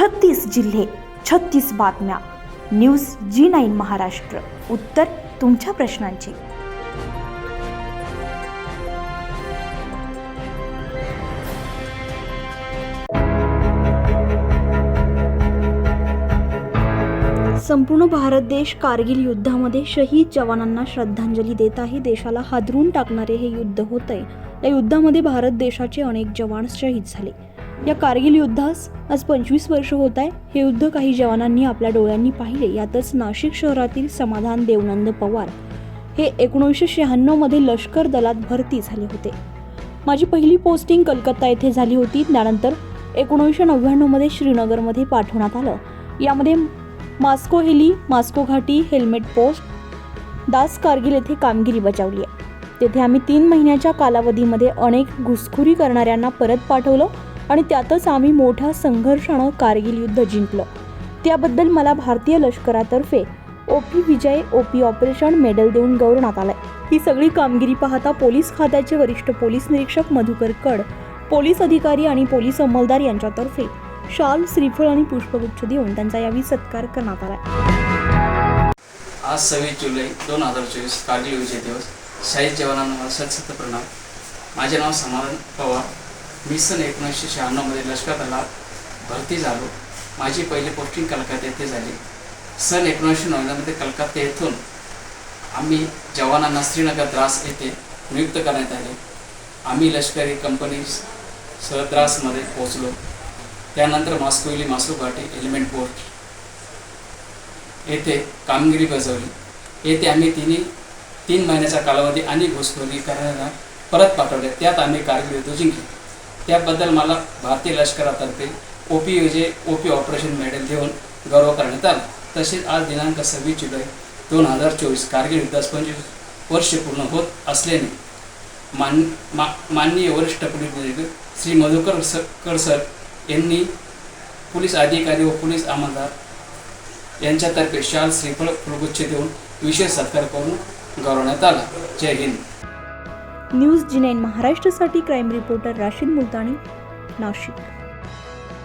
छत्तीस जिल्हे छत्तीस बातम्या. News G nine Maharashtra. उत्तर तुमच्या प्रश्नांची. संपूर्ण भारत देश कारगिल युद्धामध्ये शहीद जवानांना श्रद्धांजली देत आहे. देशाला हादरून टाकणारे हे युद्ध होत आहे या युद्धामध्ये भारत देशाचे अनेक जवान शहीद झाले. या कारगिल युद्धास आज पंचवीस वर्ष होत आहे हे युद्ध काही जवानांनी आपल्या डोळ्यांनी पाहिले. यातच नाशिक शहरातील समाधान देवनंद पवार हे एकोणीसशे शहाण्णवमध्ये लष्कर दलात भरती झाले होते. माझी पहिली पोस्टिंग कलकत्ता येथे झाली होती. त्यानंतर एकोणीसशे नव्याण्णवमध्ये श्रीनगरमध्ये पाठवण्यात आलं. यामध्ये मास्को हेली मास्को घाटी हेल्मेट पोस्ट दास कारगिल येथे कामगिरी बजावली आहे. तेथे आम्ही तीन महिन्याच्या कालावधीमध्ये अनेक घुसखोरी करणाऱ्यांना परत पाठवलं. आणि त्यातच आम्ही मोठ्या संघर्षानं कारगिल युद्ध जिंकलं. त्याबद्दल मला भारतीय लष्करातर्फे O P Vijay O P operation medal देऊन गौरवण्यात आलंय. ही सगळी कामगिरी पाहता पोलीस खात्याचे वरिष्ठ पोलीस निरीक्षक मधुकर कड पोलीस अधिकारी आणि पोलीस अंमलदार यांच्यातर्फे शाल श्रीफळ आणि पुष्पगुच्छ देऊन त्यांचा यावेळी सत्कार करण्यात आला आज सव्वीस जुलै दोन हजार चोवीस कारगिल विजय दिवस. शहीद जवानांना सत्सत प्रणाम. माझे नाव समाधान पवार. मी सन एकोणीसशे शहाण्णवमध्ये लष्कर दलात भरती झालो. माझी पहिली पोस्टिंग कलकत्ता येथे झाली. सन एकोणीसशे नव्याण्णवमध्ये कलकत्ता येथून आम्ही जवानांना श्रीनगर द्रास येथे नियुक्त करण्यात आले. आम्ही लष्करी कंपनी सद्रासमध्ये पोहोचलो. त्यानंतर मास्कोली मास्को घाटी एलिमेंट पोस्ट येथे कामगिरी बजावली. येथे आम्ही तिन्ही तीन महिन्याचा कालावधी आणि घुसखोरी करायला परत पाठवले त्यात आम्ही कारगिरी तो जिंकले. त्याबद्दल मला भारतीय लष्करातर्फे O O P Vijay P operation medal देऊन गौरव करण्यात आला. तसेच आज दिनांक सव्वीस जुलै दोन हजार चोवीस कारगिल युद्धास पंचवीस वर्ष पूर्ण होत असल्याने मान मा माननीय वरिष्ठ पोलीस श्री मधुकर स कर सर यांनी पोलीस अधिकारी व पोलीस आमदार यांच्यातर्फे शाल श्रीफळ फुलगुच्छ देऊन विशेष सत्कार करून गौरवण्यात आला. जय हिंद. न्यूज जी नाईन महाराष्ट्रासाठी क्राईम रिपोर्टर राशीद मुलतानी नाशिक.